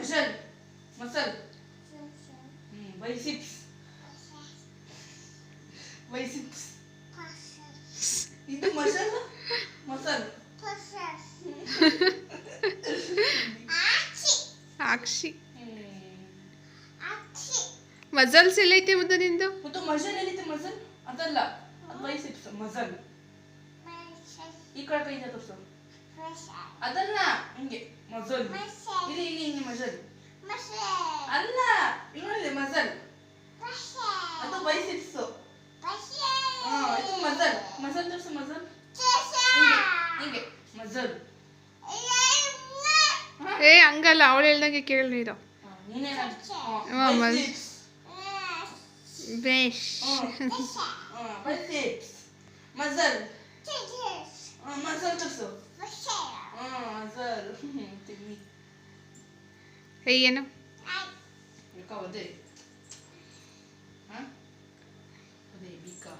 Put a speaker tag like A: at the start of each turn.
A: Harshal muscle. वैसिप्स वैसिप्स इथं muscle muscle.
B: आक्षी मजल से लेते मुद्दा निंदो? वो
A: तो मजल ले लेते मजल? अतला वैसिप्स हो. मजल. इकडे काही जात असतो ಅದಲ್ಲ ಹಿಂಗೆ ಮಜಲ್.
C: ಇಲ್ಲಿ
A: ಇಲ್ಲಿ ಹಿಂಗೆ ಮಸಲ್ ಅಲ್ಲ ಇನ್ನೊಂದಿದೆ ನೋಡಿದೆ ಮಸಲ್
C: ಅದು
A: ಬೈಸಿಪ್ಸ್
C: ಇದು ಮಸಲ್
A: ಮಸಲ್ ತೋರಿಸು ಮಸಲ್
C: ಹಿಂಗೆ ಹಿಂಗೆ.
A: ಮಸಲ್
B: ಏ ಹಂಗಲ್ಲ ಅವಳು ಹೇಳ್ದಂಗೆ ಕೇಳಿ ಇದು ಬೇಷ್
A: ಬೈಸಿಪ್ಸ್
B: है ये ना
A: बिका वधे हाँ वधे बिका